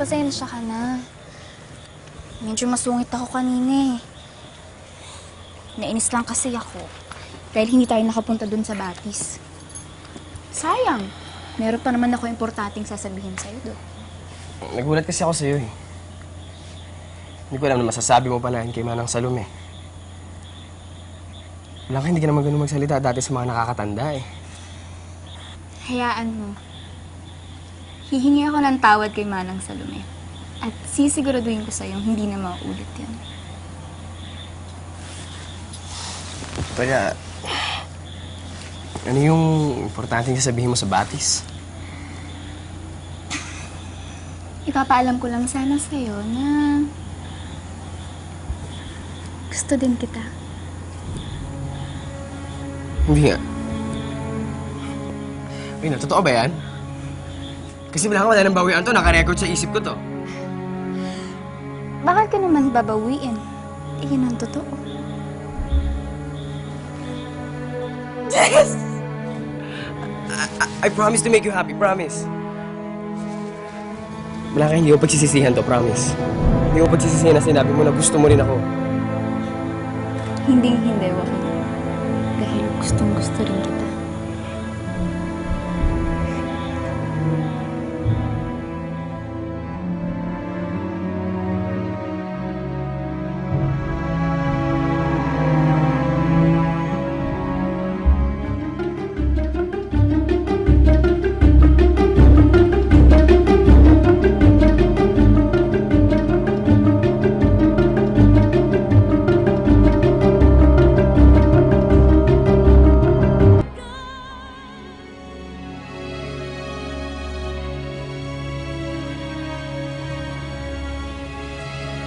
pasensya ka na. Medyo masungit ako kanina eh. Nainis lang kasi ako. Dahil hindi tayo nakapunta dun sa Batis. Sayang. Meron pa naman ako importanteng sasabihin sa'yo doon. Nagulat kasi ako sa'yo eh. Hindi ko alam na masasabi mo pala yun kay Manang Salome. Wala ka, hindi ka naman ganun magsalita dati sa mga nakakatanda eh. Hayaan mo. Hihingi ako ng tawad kay Manang Salome. At sisiguraduhin ko sa'yo hindi na mauulit yan. Kaya, ano yung importanteng sasabihin mo sa batis? Ipapaalam ko lang sana sa'yo na gusto din kita. Hindi nga. Ay, na, totoo ba yan? Kasi wala kang wala nang bawian to, nakarecord sa isip ko to. Bakit ka naman babawiin? Iyon ang totoo. Yes! I, I, I promise to make you happy, promise. Wala ka, hindi ko pagsisisihan to, promise. Hindi ko pagsisisihan na sinabi mo na gusto mo rin ako. Hindi hindi, Joaquin. Dahil gustong gusto rin kita.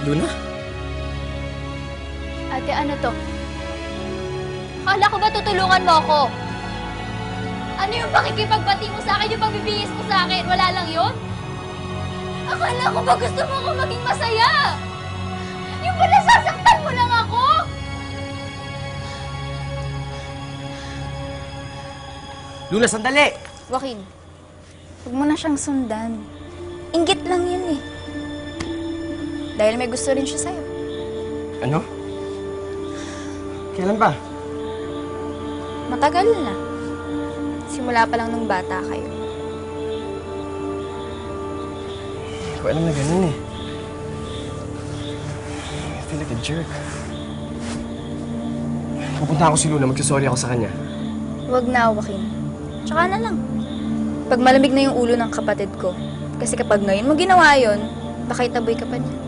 Luna? Ate, ano to? Akala ko ba tutulungan mo ako? Ano yung pakikipagbati mo sa akin, yung pagbibihis mo sa akin? Wala lang yun? Akala ko ba gusto mo ako maging masaya? Yung pala sasaktan mo lang ako? Luna, sandali! Joaquin, huwag mo na siyang sundan. Dahil may gusto rin siya sa'yo. Ano? Kailan ba? Matagal na. Simula pa lang nung bata kayo. Hindi ko alam na ganun eh. I feel like a jerk. Pupunta ako si Luna, magsasorry ako sa kanya. Huwag na, Joaquin. Tsaka na lang. Pag malamig na yung ulo ng kapatid ko. Kasi kapag ngayon mo ginawa yon, baka itaboy ka pa niya.